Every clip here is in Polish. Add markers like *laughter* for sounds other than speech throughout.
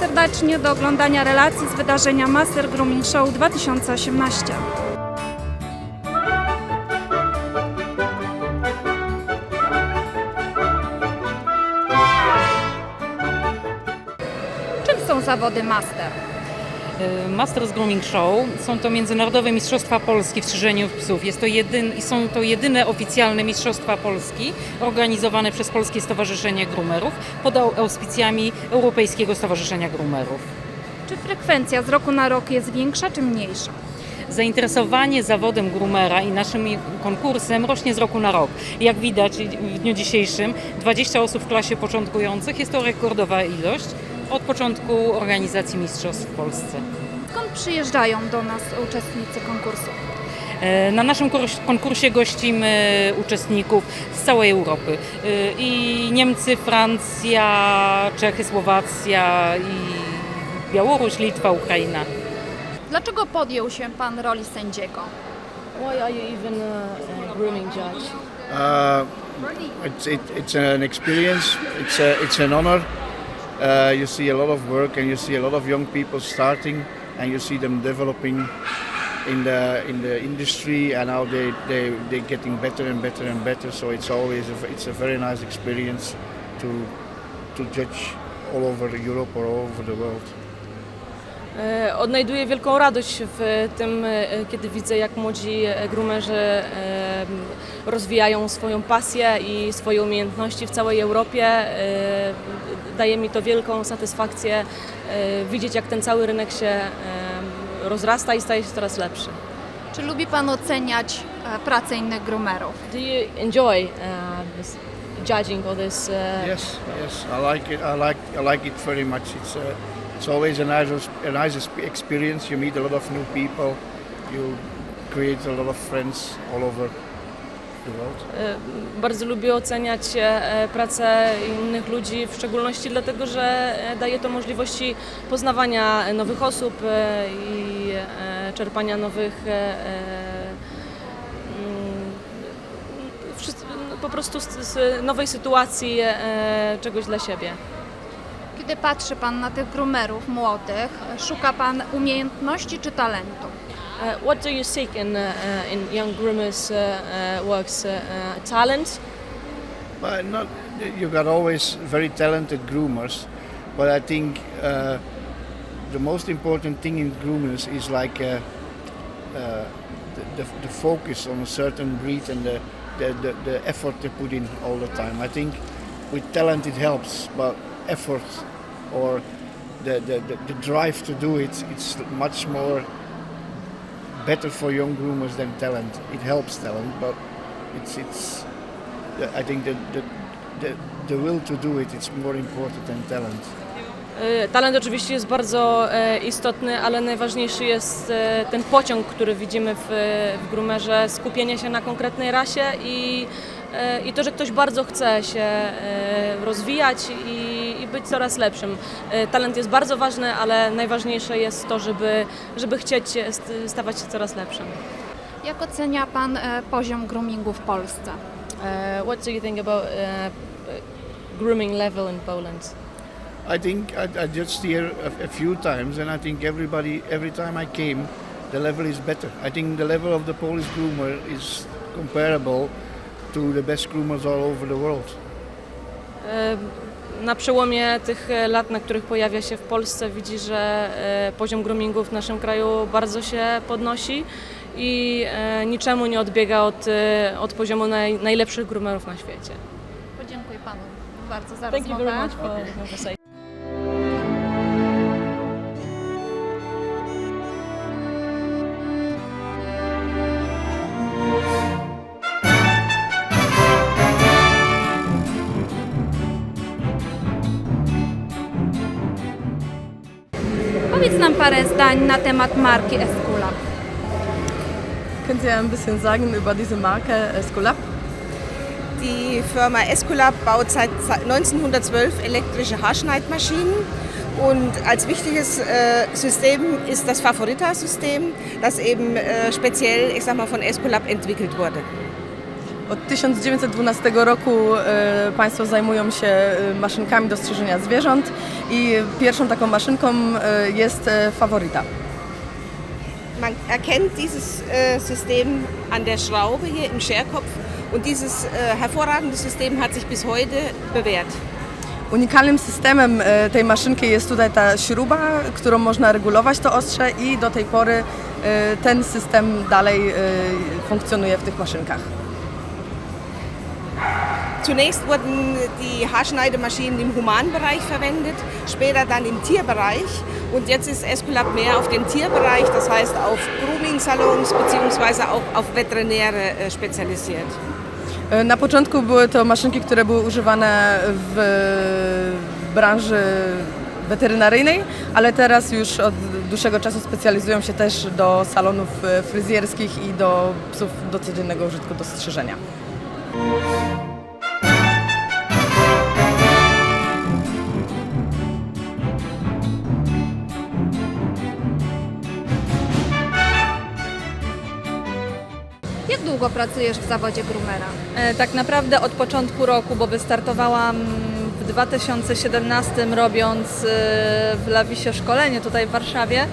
serdecznie do oglądania relacji z wydarzenia Master Grooming Show 2018. Czym są zawody Master? Y, Masters Grooming Show są to międzynarodowe mistrzostwa Polski w strzyżeniu psów. Jest to jedyn, i są to jedyne oficjalne mistrzostwa Polski organizowane przez Polskie Stowarzyszenie Groomerów pod au- auspicjami Europejskiego Stowarzyszenia Groomerów. Czy frekwencja z roku na rok jest większa czy mniejsza? Zainteresowanie zawodem groomera i naszym konkursem rośnie z roku na rok. Jak widać w dniu dzisiejszym 20 osób w klasie początkujących jest to rekordowa ilość od początku organizacji mistrzostw w Polsce. Skąd przyjeżdżają do nas uczestnicy konkursu? E, Na naszym kurs- konkursie gościmy uczestników z całej Europy. E, I Niemcy, Francja, Czechy, Słowacja i Białoruś, Litwa, Ukraina. Dlaczego podjął się Pan roli sędziego? Why are you even a, a grooming judge? Uh, it's, it, it's an experience. It's a, it's an honor. Uh, you see a lot of work, and you see a lot of young people starting, and you see them developing in the in the industry, and how they they they're getting better and better and better. So it's always a, it's a very nice experience to to judge all over Europe or all over the world. E, Odnajduję wielką radość w tym, e, kiedy widzę, jak młodzi e, groomerzy e, rozwijają swoją pasję i swoje umiejętności w całej Europie. Daje mi to wielką satysfakcję widzieć, jak ten cały rynek się rozrasta i staje się coraz lepszy. Czy lubi Pan oceniać pracę innych groomerów? Do you enjoy uh, this judging all this? Uh, Yes, yes, I like it. I like I like it very much. It's uh, it's always a nice a nice exp- experience. You meet a lot of new people. You create a lot of friends all over. E, Bardzo lubię oceniać e, pracę innych ludzi, w szczególności dlatego, że daje to możliwości poznawania nowych osób e, i czerpania nowych mm, po prostu z, nowej sytuacji czegoś dla siebie. Kiedy patrzy Pan na tych groomerów młodych, szuka Pan umiejętności czy talentu? Uh, what do you seek in, uh, in young groomers' uh, uh, works? Uh, uh, talent, But not you got always very talented groomers, but I think uh, the most important thing in groomers is like uh, uh, the, the, the focus on a certain breed and the, the, the, the effort they put in all the time. I think with talent it helps, but effort or the, the, the, the drive to do it, it's much more better for young groomers than talent. It helps talent, but it's it's. I think the the, the, the will to do it it's more important than talent. E, Talent oczywiście jest bardzo e, istotny, ale najważniejszy jest e, ten pociąg, który widzimy w, w groomerze, skupienie się na konkretnej rasie i, i to, że ktoś bardzo chce się rozwijać i być coraz lepszym. E, Talent jest bardzo ważny, ale najważniejsze jest to, żeby, żeby chcieć st- stawać się coraz lepszym. Jak ocenia Pan e, poziom groomingu w Polsce? Uh, what do you think about uh, grooming level in Poland? I think I, I just here a, a few times, and I think everybody every time I came, the level is better. I think the level of the Polish groomer is comparable to the best groomers all over the world. E, Na przełomie tych e, lat, na których pojawia się w Polsce, widzi, że e, poziom groomingu w naszym kraju bardzo się podnosi i e, niczemu nie odbiega od, od poziomu naj, najlepszych groomerów na świecie. Podziękuję Panu bardzo za Thank rozmowę. Powiedz nam parę zdań na temat marki Escula. Können Sie ein bisschen sagen über diese Marke Escolab? Die Firma Escolab baut seit 1912 elektrische Haarschneidmaschinen und als wichtiges äh, System ist das Favorita-System, das eben äh, speziell, ich sag mal, von Escolab entwickelt wurde. Od 1912 roku e, Państwo zajmują się e, maszynkami do strzyżenia zwierząt i pierwszą taką maszynką e, jest Favorita. Man erkennt dieses System an der Schraube hier im Scherkopf und dieses hervorragende System hat sich bis heute bewährt. Unikalnym systemem tej maszynki jest tutaj ta śruba, którą można regulować to ostrze i do tej pory ten system dalej funkcjonuje w tych maszynkach. Zunächst wurden die Haarschneidemaschinen im Humanbereich verwendet, später dann im Tierbereich und jetzt ist Esculap mehr auf den Tierbereich, das heißt auf Grooming-Salons bzw. auch auf Veterinäre äh, spezialisiert. E, Na początku były to maszynki, które były używane w branży weterynaryjnej, ale teraz już od dłuższego czasu specjalizują się też do salonów e, fryzjerskich i do psów do codziennego użytku, do strzyżenia. Jak długo pracujesz w zawodzie groomera? E, Tak naprawdę od początku roku, bo wystartowałam w 2017 robiąc e, w Lawisie szkolenie tutaj w Warszawie,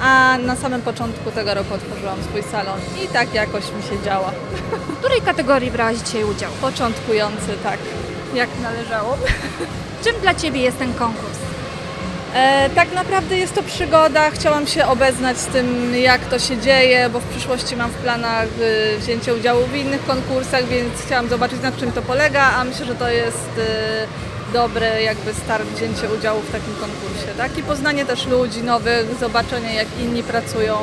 a na samym początku tego roku otworzyłam swój salon i tak jakoś mi się działa. W której kategorii brałaś dzisiaj udział? Początkujący, tak, jak należało. Czym dla Ciebie jest ten konkurs? E, tak naprawdę jest to przygoda. Chciałam się obeznać z tym, jak to się dzieje, bo w przyszłości mam w planach e, wzięcie udziału w innych konkursach, więc chciałam zobaczyć, na czym to polega, a myślę, że to jest e, dobry jakby start wzięcie udziału w takim konkursie. Tak? I poznanie też ludzi nowych, zobaczenie, jak inni pracują.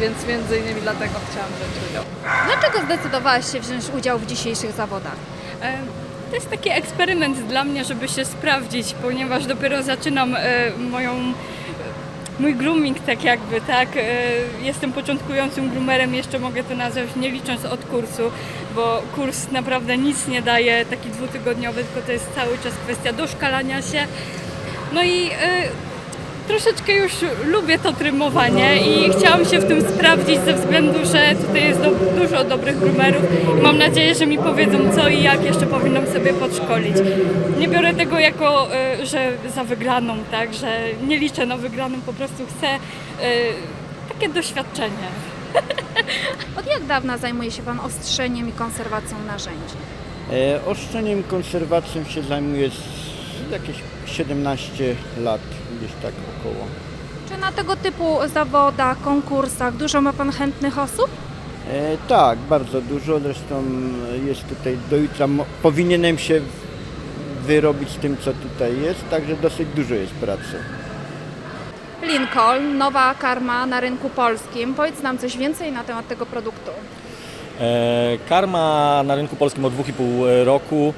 Więc między innymi dlatego chciałam wziąć udział. Dlaczego zdecydowałaś się wziąć udział w dzisiejszych zawodach? E, To jest taki eksperyment dla mnie, żeby się sprawdzić, ponieważ dopiero zaczynam e, moją, mój grooming tak jakby, tak? E, Jestem początkującym groomerem, jeszcze mogę to nazwać, nie licząc od kursu, bo kurs naprawdę nic nie daje, taki dwutygodniowy, tylko to jest cały czas kwestia doszkalania się. No i e, troszeczkę już lubię to trymowanie i chciałam się w tym sprawdzić ze względu, że tutaj jest do, dużo dobrych groomerów i mam nadzieję, że mi powiedzą co i jak jeszcze powinnam sobie podszkolić. Nie biorę tego jako, e, że za wygraną, tak, że nie liczę na wygraną, po prostu chcę e, takie doświadczenie. *laughs* Od jak dawna zajmuje się Pan ostrzeniem i konserwacją narzędzi? E, Oszczeniem konserwacją się zajmuję z jakieś 17 lat, gdzieś tak około. Czy na tego typu zawodach, konkursach dużo ma Pan chętnych osób? E, tak, bardzo dużo, zresztą jest tutaj do jutra, mo- powinienem się wyrobić z tym, co tutaj jest, także dosyć dużo jest pracy. Lincoln, nowa karma na rynku polskim. Powiedz nam coś więcej na temat tego produktu. E, Karma na rynku polskim od 2,5 roku.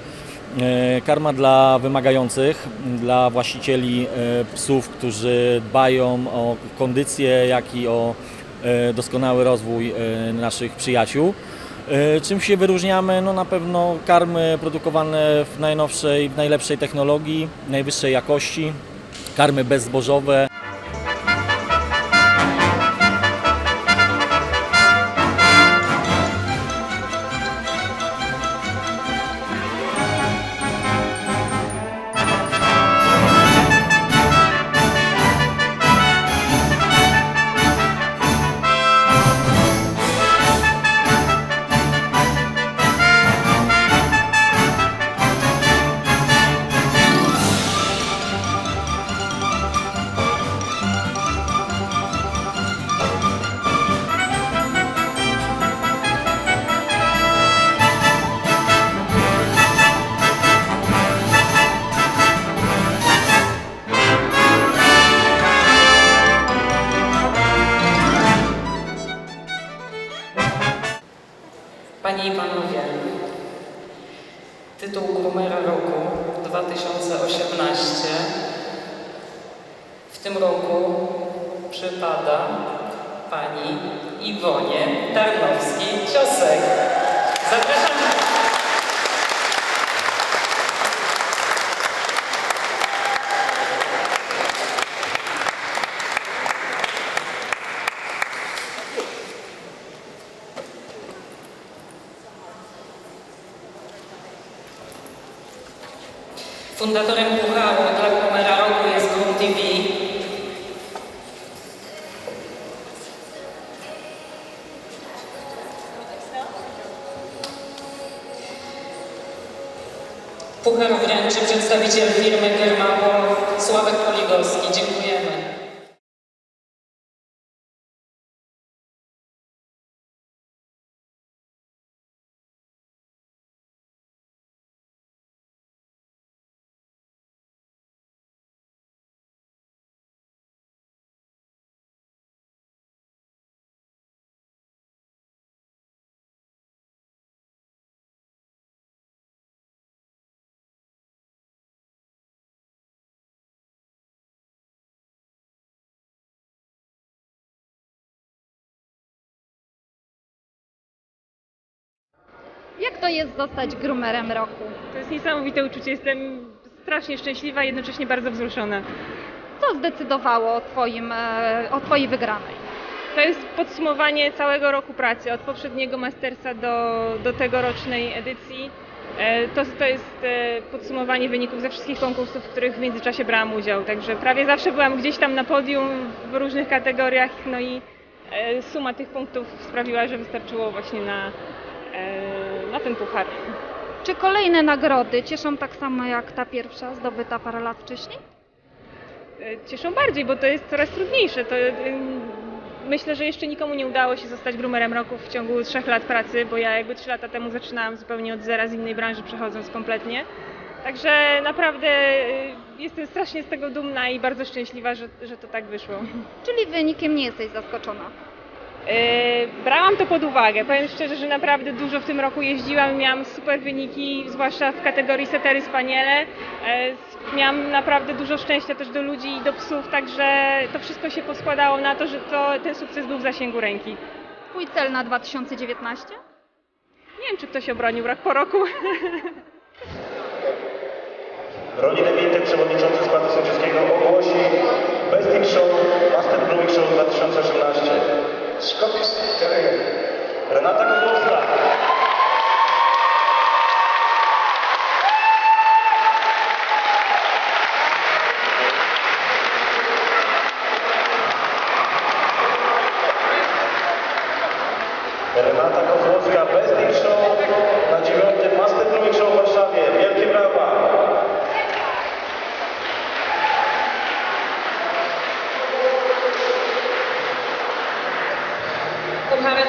E, Karma dla wymagających, dla właścicieli e, psów, którzy dbają o kondycję, jak i o e, doskonały rozwój naszych przyjaciół. Czym się wyróżniamy? No na pewno karmy produkowane w najnowszej, w najlepszej technologii, najwyższej jakości, karmy bezzbożowe. Panie i Panowie, tytuł Groomera Roku 2018 w tym roku przypada Pani Iwonie Tarnowskiej-Ciosek. Zapraszamy. Fundatorem Pucharu dla Grumera Roku jest Grum TV. Puchar wręczy przedstawiciel firmy Germapol Sławek Poligowski. Jak to jest zostać groomerem roku? To jest niesamowite uczucie. Jestem strasznie szczęśliwa i jednocześnie bardzo wzruszona. Co zdecydowało o, twoim, e, o Twojej wygranej? To jest podsumowanie całego roku pracy, od poprzedniego Mastersa do, do tegorocznej edycji. E, To, to jest e, podsumowanie wyników ze wszystkich konkursów, w których w międzyczasie brałam udział. Także prawie zawsze byłam gdzieś tam na podium w różnych kategoriach, no i suma tych punktów sprawiła, że wystarczyło właśnie na, na ten puchar. Czy kolejne nagrody cieszą tak samo jak ta pierwsza zdobyta parę lat wcześniej? E, cieszą bardziej, bo to jest coraz trudniejsze. To, ym, myślę, że jeszcze nikomu nie udało się zostać groomerem roku w ciągu trzech lat pracy, bo ja jakby trzy lata temu zaczynałam zupełnie od zera z innej branży, przechodząc kompletnie. Także naprawdę y, jestem strasznie z tego dumna i bardzo szczęśliwa, że, że to tak wyszło. Czyli wynikiem nie jesteś zaskoczona? Yy, Brałam to pod uwagę. Powiem szczerze, że naprawdę dużo w tym roku jeździłam i miałam super wyniki, zwłaszcza w kategorii setery spaniele. Yy, Miałam naprawdę dużo szczęścia też do ludzi i do psów, także to wszystko się poskładało na to, że to, ten sukces był w zasięgu ręki. Twój cel na 2019? Nie wiem, czy ktoś obronił rok po roku. Ronnie Winter, przewodniczący składu sędziowskiego, ogłosi Best in Show Master Grooming Show 2018. 失格ですね。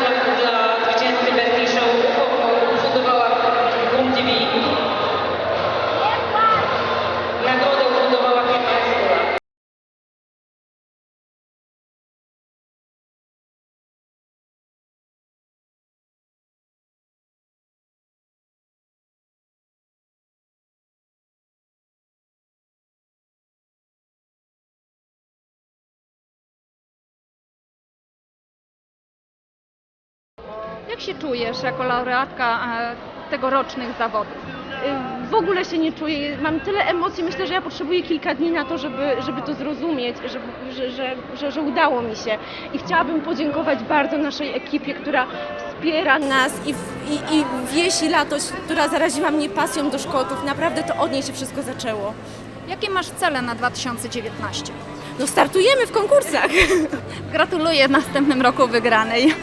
Puchary dla, Jak się czujesz jako laureatka e, tegorocznych zawodów? w ogóle się nie czuję. Mam tyle emocji, myślę, że ja potrzebuję kilka dni na to, żeby, żeby to zrozumieć, żeby, że, że, że, że udało mi się. I chciałabym podziękować bardzo naszej ekipie, która wspiera nas i, i, i Wiesi Latoś, która zaraziła mnie pasją do szkotów. Naprawdę to od niej się wszystko zaczęło. Jakie masz cele na 2019? No startujemy w konkursach. *laughs* Gratuluję w następnym roku wygranej.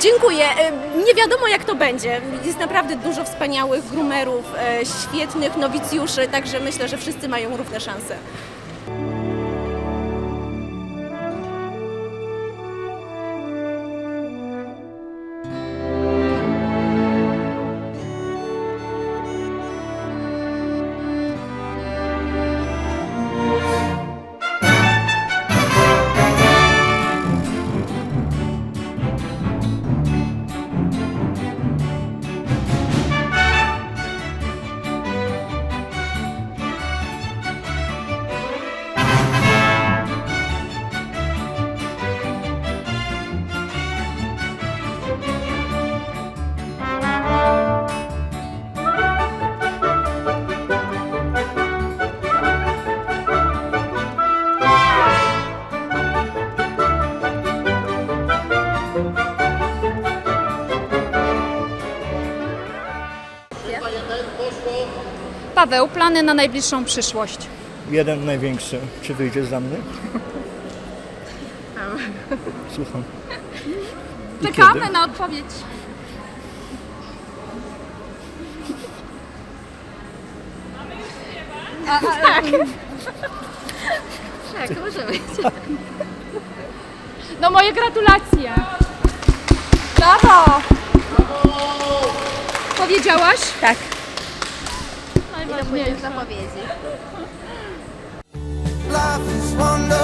Dziękuję. E, Nie wiadomo jak to będzie. Jest naprawdę dużo wspaniałych groomerów, e, świetnych nowicjuszy, także myślę, że wszyscy mają równe szanse. Paweł, plany na najbliższą przyszłość. Jeden największy. Czy wyjdzie za mnie? Słucham. I Czekamy kiedy? na odpowiedź. A, a, tak. tak, może być. No moje gratulacje. Brawo! Powiedziałaś? Tak. pójdziesz na powiedzi. Life is wonderful.